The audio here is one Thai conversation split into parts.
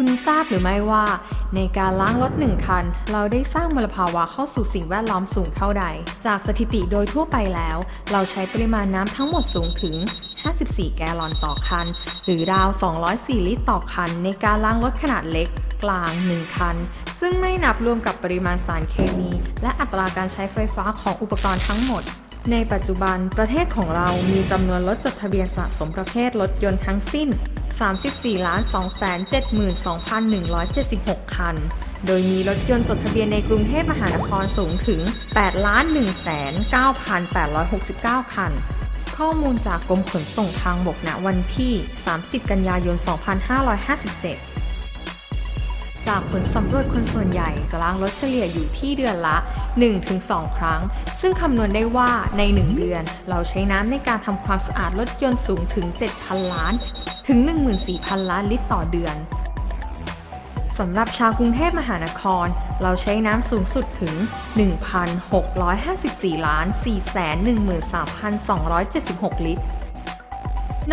คุณทราบหรือไม่ว่า ในการล้างรถหนึ่งคัน เราได้สร้างมลภาวะเข้าสู่สิ่งแวดล้อมสูงเท่าใด จากสถิติโดยทั่วไปแล้ว เราใช้ปริมาณน้ำทั้งหมดสูงถึง 54 แกลลอนต่อคัน หรือราว 204 ลิตรต่อคัน ในการล้างรถขนาดเล็กกลาง 1 คัน ซึ่งไม่นับรวมกับปริมาณสารเคมี และอัตราการใช้ไฟฟ้าของอุปกรณ์ทั้งหมด ในปัจจุบันประเทศของเรามีจำนวนรถจดทะเบียนสะสมประเภทรถยนต์ทั้งสิ้น 34ล้าน272,176 คัน โดยมีรถยนต์จดทะเบียนในกรุงเทพมหานครสูงถึง8ล้าน1,9,869 คัน ข้อมูลจากกรมขนส่งทางบกณวันที่ 30 กันยายน 2557จากผลสำรวจคนส่วนใหญ่จะล้างรถเฉลี่ยอยู่ที่เดือนละ 1-2 ครั้ง ซึ่งคำนวณได้ว่าใน 1 เดือน เราใช้น้ำในการทำความสะอาดรถยนต์สูงถึง 7,000 ล้าน ถึง 14,000 ล้านลิตรต่อเดือนสำหรับชาวกรุงเทพมหานคร เราใช้น้ำสูงสุดถึง 1,654 ล้าน 413,276 ลิตร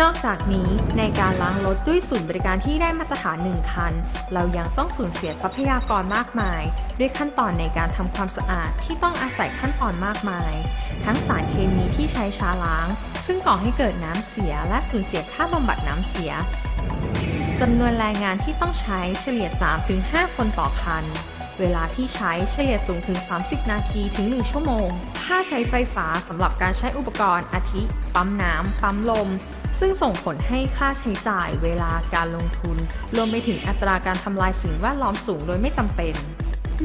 นอกจากนี้ในการล้างรถด้วยศูนย์บริการที่ได้มาตรฐาน1คัน เรายังต้องสูญเสียทรัพยากรมากมาย ด้วยขั้นตอนในการทำความสะอาดที่ต้องอาศัยขั้นตอนมากมาย ทั้งสารเคมีที่ใช้ช้าล้าง ซึ่งก่อให้เกิดน้ำเสียและสูญเสียค่าบำบัดน้ำเสียจำนวนแรงงานที่ต้องใช้เฉลี่ย 3-5 คนต่อคัน เวลาที่ใช้เฉลี่ยสูงถึง 30 นาทีถึง 1 ชั่วโมง ค่าใช้ไฟฟ้าสำหรับการใช้อุปกรณ์อาทิ ปั๊มน้ำ ปั๊มลม ซึ่งส่งผลให้ค่าใช้จ่ายเวลาการลงทุน รวมไปถึงอัตราการทำลายสิ่งแวดล้อมสูงโดยไม่จำเป็น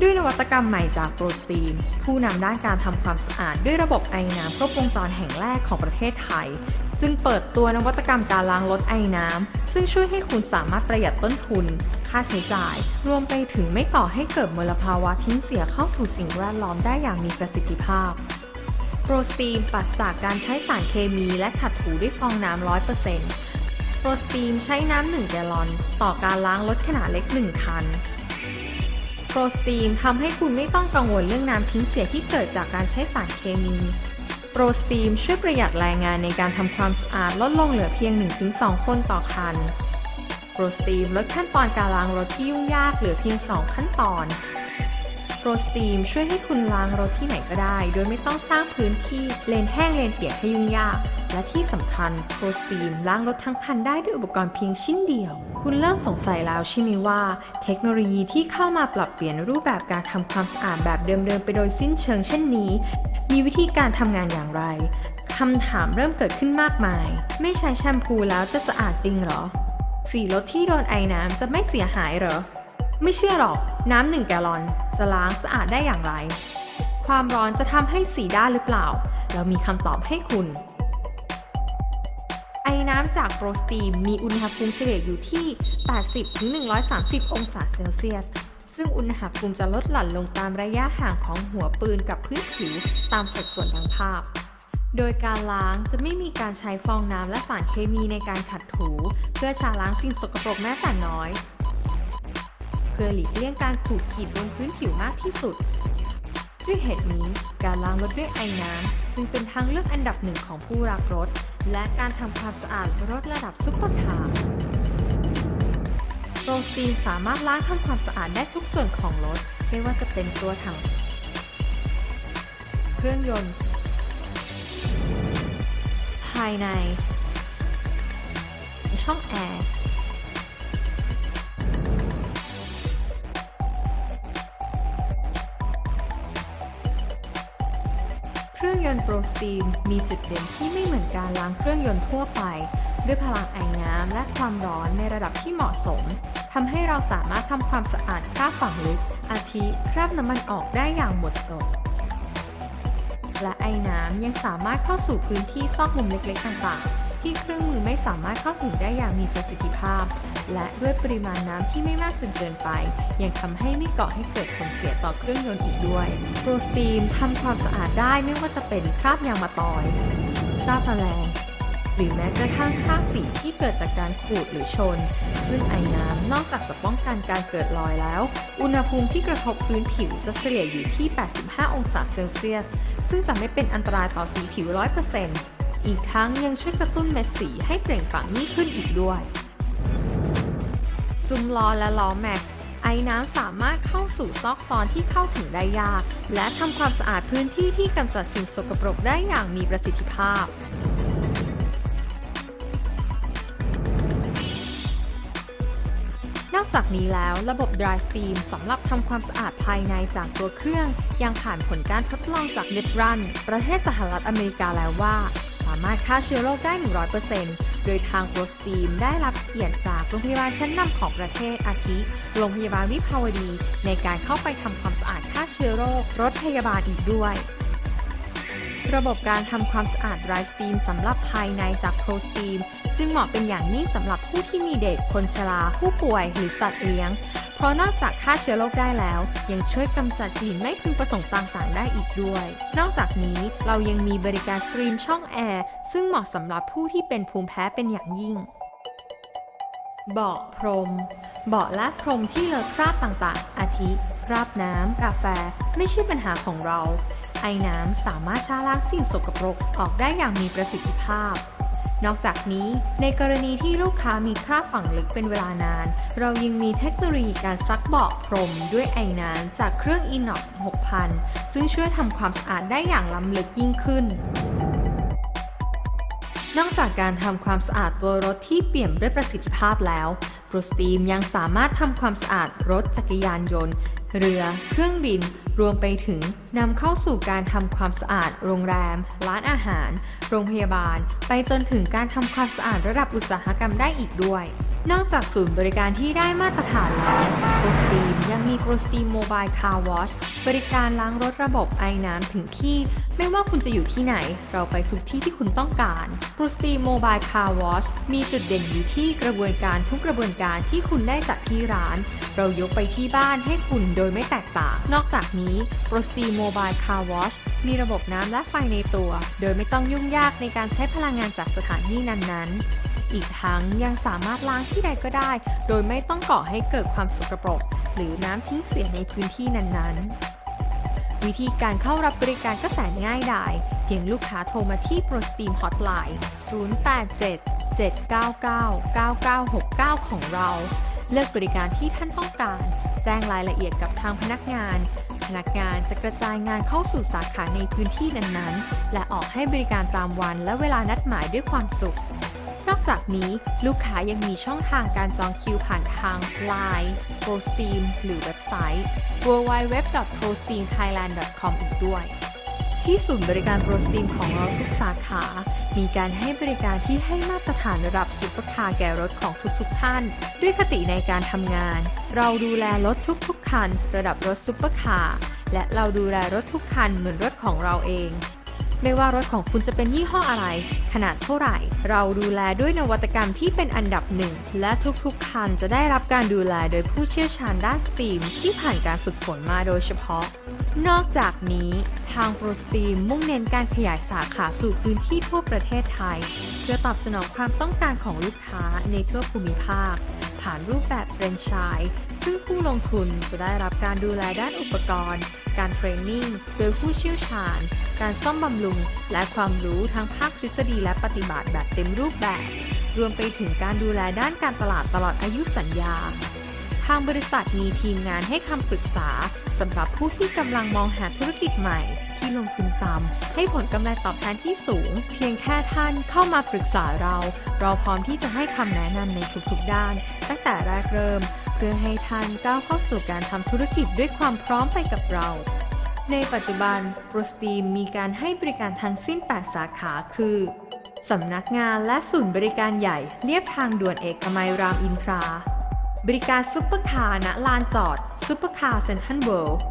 ด้วยนวัตกรรมใหม่จากโปรตีน ผู้นำด้านการทำความสะอาดด้วยระบบไอน้ำครบวงจรแห่งแรกของประเทศไทย จึงเปิดตัวนวัตกรรมการล้างรถไอน้ำซึ่งช่วยให้คุณสามารถประหยัดต้นทุน ค่าใช้จ่าย รวมไปถึงไม่ก่อให้เกิดมลภาวะทิ้งเสียเข้าสู่สิ่งแวดล้อมได้อย่างมีประสิทธิภาพ โปรสตีมปราศจากการใช้สารเคมีและขัดถูด้วยฟองน้ำ100%โปรสตีมใช้น้ำ1แกลลอน ต่อการล้างรถขนาดเล็ก1คันโปรสตีมทำให้คุณไม่ต้องกังวลเรื่องน้ำทิ้งเสียที่เกิดจากการใช้สารเคมี โปรสตีมช่วยประหยัดแรงงานในการทำความสะอาดลดลงเหลือเพียง 1-2 คนต่อคัน โปรสตีมลดขั้นตอนการล้างรถที่ยุ่งยากเหลือเพียง 2 ขั้นตอน โปรสตีมช่วยให้คุณล้างรถที่ไหนก็ได้ โดยไม่ต้องสร้างพื้นที่เลนแห้งเลนเปียกให้ยุ่งยาก และที่สำคัญโปรสตีมล้างรถทั้งคันได้ด้วยอุปกรณ์เพียงชิ้นเดียว คุณเริ่มสงสัยแล้วใช่ไหมว่า เทคโนโลยีที่เข้ามาปรับเปลี่ยนรูปแบบการทำความสะอาดแบบเดิมๆไปโดยสิ้นเชิงเช่นนี้ มีวิธีการทำงานอย่างไรคำถามเริ่มเกิดขึ้นมากมาย ไม่ใช้แชมพูแล้วจะสะอาดจริงหรอ สีรถที่โดนไอน้ำจะไม่เสียหายหรอ ไม่เชื่อหรอก น้ำหนึ่งแกลลอนจะล้างสะอาดได้อย่างไร ความร้อนจะทำให้สีด้านหรือเปล่า เรามีคำตอบให้คุณ ไอ้น้ำจากโรสตีมมีอุณหภูมิเฉลี่ยอยู่ที่ 80-130 องศาเซลเซียส ซึ่งอุณหภูมิจะลดหลั่นลงตามระยะห่างของหัวปืนกับพื้นผิวตามสัดส่วนดังภาพโดยการล้างจะไม่มีการใช้ฟองน้ำและสารเคมีในการขัดถู เพื่อชาล้างสิ่งสกปรกแม้แต่น้อย พื่อหลีกเลี่ยงการขูดขีดบนพื้นผิวมากที่สุด ด้วยเหตุนี้การล้างรถด้วยไอน้ำจึงเป็นทางเลือกอันดับหนึ่งของผู้รักรถ และการทำความสะอาดรถระดับซุปเปอร์คาร์โรสตีนสามารถล้างทำความสะอาดได้ทุกส่วนของรถ ไม่ว่าจะเป็นตัวถัง เครื่องยนต์ ภายใน ช่องแอร์ รื่องยนต์โปรสตีมมีจุดเด่นที่ไม่เหมือนการล้างเครื่องยนต์ทั่วไป ด้วยพลังไอน้ำและความร้อนในระดับที่เหมาะสมทำให้เราสามารถทำความสะอาดคราบฝังลึก อาทิคราบน้ำมันออกได้อย่างหมดจด และไอน้ำยังสามารถเข้าสู่พื้นที่ซอกมุมเล็กๆต่างๆ ที่เครื่องมือไม่สามารถเข้าถึงได้อย่างมีประสิทธิภาพ และด้วยปริมาณน้ำที่ไม่มากจนเกินไป ยังทำให้ไม่ก่อให้เกิดผลเสียต่อเครื่องยนต์อีกด้วยโปรสตีมทำความสะอาดได้ไม่ว่าจะเป็นคราบยางมะตอยคราบแมลงหรือแม้กระทั่งคราบสีที่เกิดจากการขูดหรือชน ซึ่งไอน้ำนอกจากจะป้องกันการเกิดรอยแล้ว อุณหภูมิที่กระทบพื้นผิวจะเฉลี่ยอยู่ที่ 85 องศาเซลเซียส ซึ่งจะไม่เป็นอันตรายต่อสีผิว 100% อีกทั้งยังช่วยกระตุ้นเม็ดสีให้เปล่งปลั่งยิ่งขึ้นอีกด้วย ซุ้มล้อและล้อแม็กซ์ไอ้น้ำสามารถเข้าสู่ซอกซอนที่เข้าถึงได้ยาก และทำความสะอาดพื้นที่ที่กำจัดสิ่งสกปรกได้อย่างมีประสิทธิภาพ นอกจากนี้แล้วระบบ Dry Steam สำหรับทำความสะอาดภายในจากตัวเครื่อง ยังผ่านผลการทดลองจาก n e t Run ประเทศสหรัฐอเมริกาแล้วว่าามารถฆ่าเชื้อโรคได้ 100%โดยทาง Pro Steam ได้รับเกียรติจากโรงพยาบาลชั้นนำของประเทศอาทิ โรงพยาบาลวิภาวดี ในการเข้าไปทำความสะอาดฆ่าเชื้อโรค รถพยาบาลอีกด้วยระบบการทำความสะอาด Dry Steam สำหรับภายในจาก Pro Steam จึงเหมาะเป็นอย่างยิ่งสำหรับผู้ที่มีเด็กคนชรา ผู้ป่วยหรือสัตว์เลี้ยง เพราะนอกจากฆ่าเชื้อโรคได้แล้ว ยังช่วยกำจัดกลิ่นไม่พึงประสงค์ต่างๆ ได้อีกด้วย นอกจากนี้เรายังมีบริการสตรีมช่องแอร์ซึ่งเหมาะสำหรับผู้ที่เป็นภูมิแพ้เป็นอย่างยิ่งเบาะพรม เบาะและพรมที่เลอะคราบต่างๆ อาทิคราบน้ำ กาแฟ ไม่ใช่ปัญหาของเรา ไอ้น้ำสามารถชาล้างสิ่งสกปรกออกได้อย่างมีประสิทธิภาพ นอกจากนี้ในกรณีที่ลูกค้ามีคราบฝังลึกเป็นเวลานาน เรายังมีเทคโนโลยีการซักเบาะพรมด้วยไอ้น้ำจากเครื่อง Inox 6000 ซึ่งช่วยทำความสะอาดได้อย่างล้ำลึกยิ่งขึ้น นอกจากการทำความสะอาดตัวรถที่เปี่ยมด้วยประสิทธิภาพแล้ว p r o s t e a m ยังสามารถทำความสะอาดรถจักรยานยนต์ เรือ เครื่องบิน รวมไปถึงนำเข้าสู่การทำความสะอาด โรงแรม ร้านอาหาร โรงพยาบาล ไปจนถึงการทำความสะอาดระดับอุตสาหกรรมได้อีกด้วย นอกจากศูนย์บริการที่ได้มาตรฐานแล้ว p r o s t e a m ยังมี p r o s t e a m Mobile Car Wash บริการล้างรถระบบไอน้ำถึงที่ ไม่ว่าคุณจะอยู่ที่ไหน เราไปทุกที่ที่คุณต้องการ p r o s t e a m Mobile Car Wash มีจุดเด่นอยู่ที่กระบวนการทุกกระบวนการที่คุณได้จากที่ร้าน เรายกไปที่บ้านให้คุณโดยไม่แตกต่าง นอกจากนี้ p r o s t e a m Mobile Car Wash มีระบบน้ำและไฟในตัว โดยไม่ต้องยุ่งยากในการใช้พลังงานจากสถานที่นั้นๆ อีกทั้งยังสามารถล้างที่ใดก็ได้ โดยไม่ต้องก่อให้เกิดความสกปรก หรือน้ำทิ้งเสียในพื้นที่นั้นๆ วิธีการเข้ารับบริการก็แสนง่ายดาย เพียงลูกค้าโทรมาที่ Pro Steam Hotline 087-799-9969 ของเรา เลือกบริการที่ท่านต้องการ แจ้งรายละเอียดกับทางพนักงาน พนักงานจะกระจายงานเข้าสู่สาขาในพื้นที่นั้นๆ และออกให้บริการตามวันและเวลานัดหมายด้วยความสุข นอกจากนี้ลูกค้ายังมีช่องทางการจองคิวผ่านทาง Line, p o s t e a m หรือเว็บไซต์ www.prosteamthailand.com อีกด้วย ที่ศูนย์บริการ ProSteam ของเราทุกสาขา มีการให้บริการที่ให้มาตรฐานระดับซุปเปอร์คาร์แก่รถของทุกๆท่าน ด้วยคติในการทำงาน เราดูแลรถทุกๆคัน ระดับรถซุปเปอร์คาร์และเราดูแลรถทุกคันเหมือนรถของเราเอง ไม่ว่ารถของคุณจะเป็นยี่ห้ออะไร ขนาดเท่าไหร่ เราดูแลด้วยนวัตกรรมที่เป็นอันดับหนึ่ง และทุกๆ คันจะได้รับการดูแลโดยผู้เชี่ยวชาญด้านสตรีมที่ผ่านการฝึกฝนมาโดยเฉพาะ นอกจากนี้ทางโปรสตรีมมุ่งเน้นการขยายสาขาสู่พื้นที่ทั่วประเทศไทย เพื่อตอบสนองความต้องการของลูกค้าในทั่วภูมิภาค ผ่านรูปแบบแฟรนไชส์ซึ่งผู้ลงทุนจะได้รับการดูแลด้านอุปกรณ์ การเทรนนิ่งโดยผู้เชี่ยวชาญ การซ่อมบำรุง และความรู้ทั้งภาคทฤษฎีและปฏิบัติแบบเต็มรูปแบบ รวมไปถึงการดูแลด้านการตลาดตลอดอายุสัญญา ทางบริษัทมีทีมงานให้คำปรึกษาสำหรับผู้ที่กำลังมองหาธุรกิจใหม่ ที่ลงทุนต่ำให้ผลกำไรตอบแทนที่สูง เพียงแค่ท่านเข้ามาปรึกษาเรา เราพร้อมที่จะให้คำแนะนำในทุกๆด้าน ตั้งแต่แรกเริ่ม เพื่อให้ท่านก้าวเข้าสู่การทำธุรกิจด้วยความพร้อมไปกับเรา ในปัจจุบันโปรสตีมมีการให้บริการทั้งสิ้น 8 สาขาคือสำนักงานและศูนย์บริการใหญ่เลียบทางด่วนเอกมัยรามอินทรา บริการซุปเปอร์คาร์ณลานจอดซุปเปอร์คาร์เซ็นทรัลเวิลด์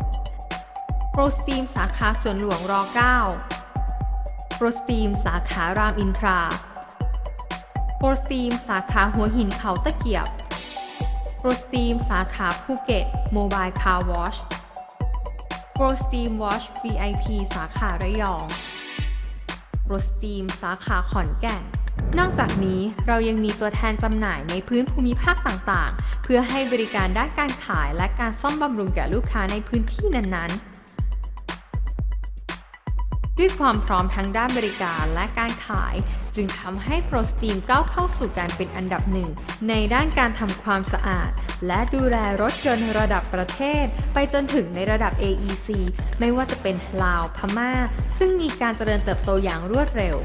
โปรสตีมสาขาสวนหลวงร9โปรสตีมสาขารามอินทราโปรสตีมสาขาหัวหินเขาตะเกียบโปรสตีมสาขาภูเก็ตโมบายคาร์วอช โปรสตีมวอช VIP สาขาระยองโปรสตีมสาขาขอนแก่น นอกจากนี้เรายังมีตัวแทนจำหน่ายในพื้นภูมิภาคต่างๆ เพื่อให้บริการด้านการขายและการซ่อมบำรุงแก่ลูกค้าในพื้นที่นั้นๆด้วยความพร้อมทั้งด้านบริการและการขายจึงทำให้โปรสตีมก้าวเข้าสู่การเป็นอันดับหนึ่ง ในด้านการทำความสะอาด และดูแลรถยนต์ระดับประเทศ ไปจนถึงในระดับ AEC ไม่ว่าจะเป็นลาวพม่า ซึ่งมีการเจริญเติบโตอย่างรวดเร็ว